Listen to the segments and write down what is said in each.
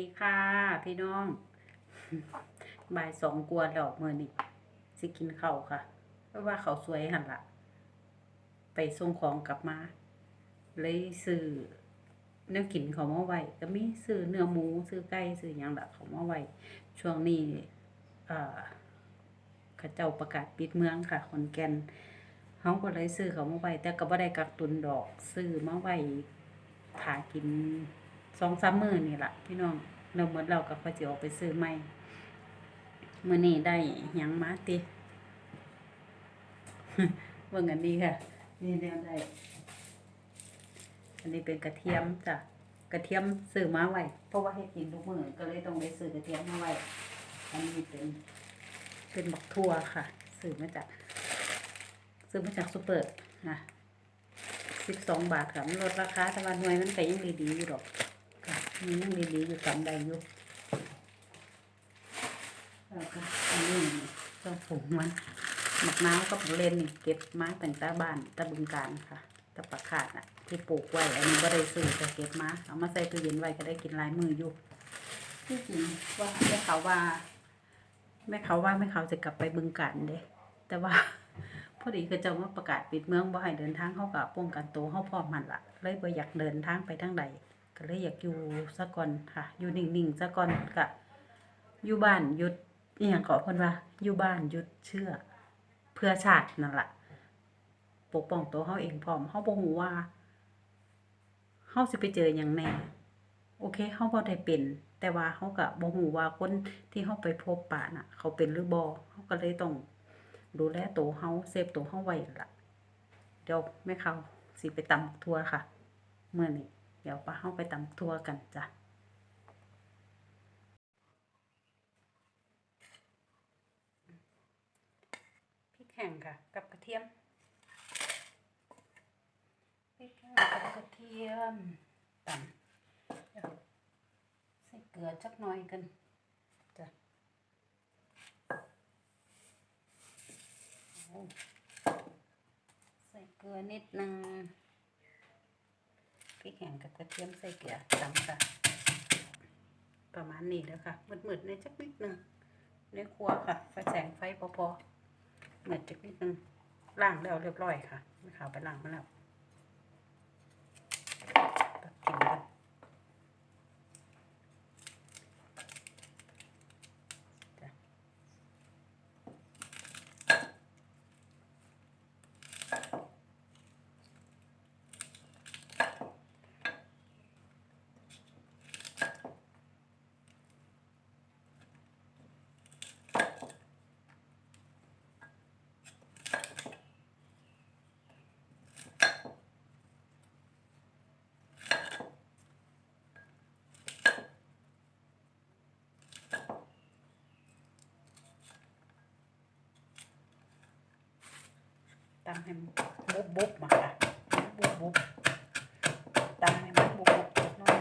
ดีค่ะ พี่น้องบ่ายสองกวนดอกมือนี่สิกินเข้าค่ะ เพราะว่าเขาสวยหันละไปส่งของกลับมา เลยซื้อเนื้อกินเขามาไว้ก็มีซื้อเนื้อหมูซื้อไก่ซื้อหยังละเขามาไว้ช่วงนี้เออขาเจ้าประกาศปิดเมืองค่ะขอนแกนเขาก็เลยซื้อเขามาไว้แต่ก็บ่ได้กักตุนดอก ซื้อมาไว้ถากิน สองสามมื้อนี่แหละพี่น้องเราหมดเราก็พอจะออกไปซื้อใหม่มื้อนี้ได้หยังมาติเบิ่งอันนี้ค่ะ นี่แนวได้อันนี้เป็นกระเทียมจ้ะกระเทียมซื้อมาไว้เพราะว่าเฮ็ดกินทุกมื้อก็เลยต้องได้ซื้อกระเทียมมาไว้อันนี้เป็นเป็นบักทั่วค่ะซื้อมาจากซื้อมาจากซูเปอร์นะสิบสองบาทค่ะมันลดราคาแต่ว่าหน่วยมันก็ยังดีๆอยู่ดอก มีนั่งดีๆอยู่สามใดอยู่แล้วก็อันนี้ต้องผงมันหมักน้ำกับเล่นนี่เก็บมาตั้งต่บ้านตะบึงการค่ะตะปะขาดน่ะ ที่ปลูกไว้อันนี้ก็ได้ซื้อแต่เก็บมาเอามาใส่ตู้เย็นไว้ก็ได้กินลายมืออยู่ที่จริงว่าแม่เขาว่า แม่เขาว่าแม่เขาจะกลับไปบึงการเด้แต่ว่าพอดีก็จะมาประกาศปิดเมืองบ่ให้เดินทางเข้ากับป้องกันตัวเข้าพร้อมมันละเลยบ่อยากเดินทางไปทางใด ก็เลยอยากอยู่ซะก่อนค่ะ อยู่นิ่งๆซะก่อนกะอยู่บ้านหยุดอหย่างขอเพิ่นว่า อยู่บ้านหยุดเชื่อ เพื่อชาตินั่นล่ะปกป้องตัวเฮาเองพร้อมเฮาบ่ฮู้ว่าเฮาสิไปเจอหยังแน่โอเคเฮาบ่ได้เป็น แต่ว่าเฮาก็บ่ฮู้ว่าคนที่เฮาไปพบปะน่ะ เขาเป็นหรือบ่เฮาก็เลยต้องดูแลตัวเฮาเซฟตัวเฮาไว้ล่ะเดี๋ยวแม่เขาสิไปตำทัวค่ะ เมื่อนี้ เดี๋ยวป้าเข้าไปตำทัวกันจ้ะพริกแห้งค่ะ กับกระเทียมพริกแห้งกับกระเทียมตำเดี๋ยวใส่เกลือจักหน่อยกันจ้ะโอ้ใส่เกลือนิดนึงพ ริกแห้งกับกระเทียมใส่เกลือตำค่ะ ประมาณนี้แล้วค่ะมืดๆในจักนิดนึงในครัวค่ะไฟแสงไฟพอๆมืดจักนิดนึงล้างแล้วเรียบร้อยค่ะไม่ขาวไปล้างมาแล้วตักกินกันจ้ะ ตำให้บุบบุบมาค่ะบุบบุบๆตำให้มันบุบบุบๆน้อย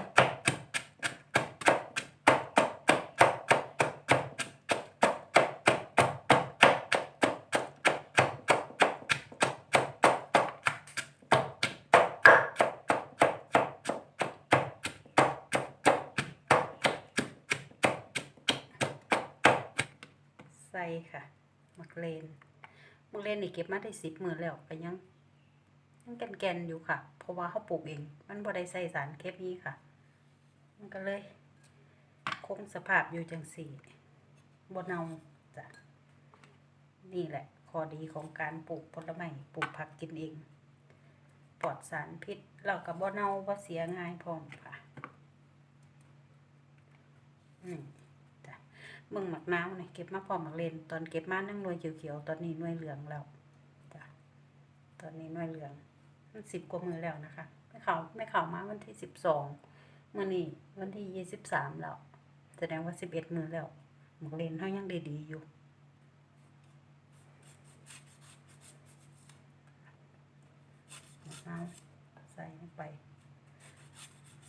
ใส่ค่ะ มักเลน มักเล่นนี่เก็บมาได้สิบมือแล้วก็ยังยังแกนๆอยู่ค่ะ เพราะว่าเขาปลูกเอง มันบ่ได้ใส่สารเคมีค่ะ มันก็เลยคงสภาพอยู่จังสี่บ่เนาจ้ะนี่แหละข้อดีของการปลูกผลไม้ปลูกผักกินเอง ปลอดสารพิษแล้วก็บ่เน่าบ่าเสียง่ายพร้อมค่ะ อืม เมืองหมักน้าวเนี่ยเก็บมาพร้อมหมักเลนตอนเก็บมานั่งหน่วยเขียวๆตอนนี้หน่วยเหลืองแล้วจ้ะตอนนี้หน่วยเหลืองมันสิบกว่ามือแล้วนะคะไม่เขาไม่เข่ามาวันที่สิบสองเมื่อนี้วันที่ยี่สิบสามแล้วแสดงว่าสิบเอ็ดมือแล้วหมักเลนเขายังดีๆอยู่หมักน้าวใส่ลงไป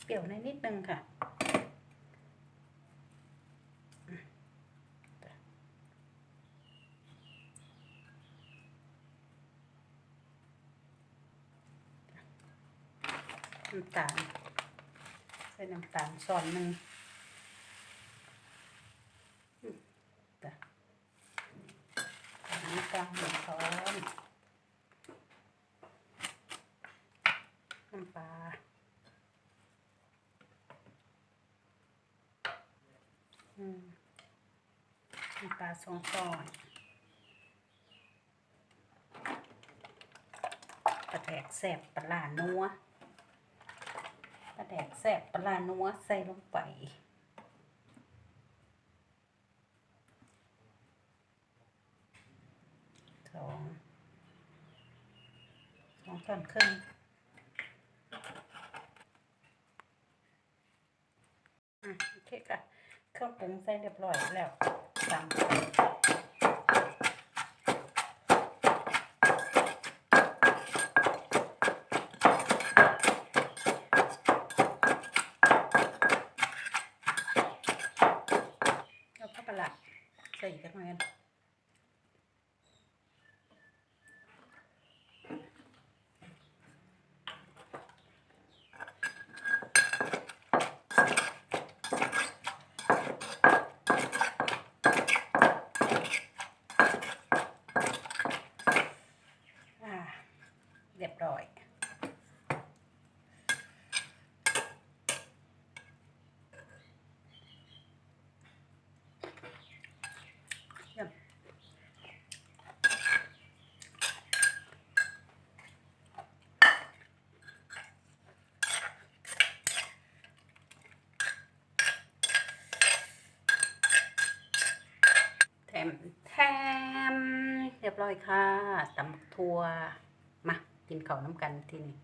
เปรี้ยวในนิดนึงค่ะ น้ำตาลใส่น้ำตาลช้อนหนึ่งจ้ะน้ำตาลหนึ่งช้อนน้ำปลาอืน้ำปลาสองช้อนปลาแดกแสบปลาหลานัว ปลาแดกแสบปลานัวใส่ลงไป สอง สองช้อนครึ่งโอเคค่ะ เครื่องปรุงใส่เรียบร้อยแล้วสามช้อนแล้วก็ประหลัดใส่อีกสักหน่อยกัน อ่าเรียบร้อย เยี่ยมแถ มแทม เรียบร้อยค่ะตำทัวมา กินข้าวน้ำกันที่นี่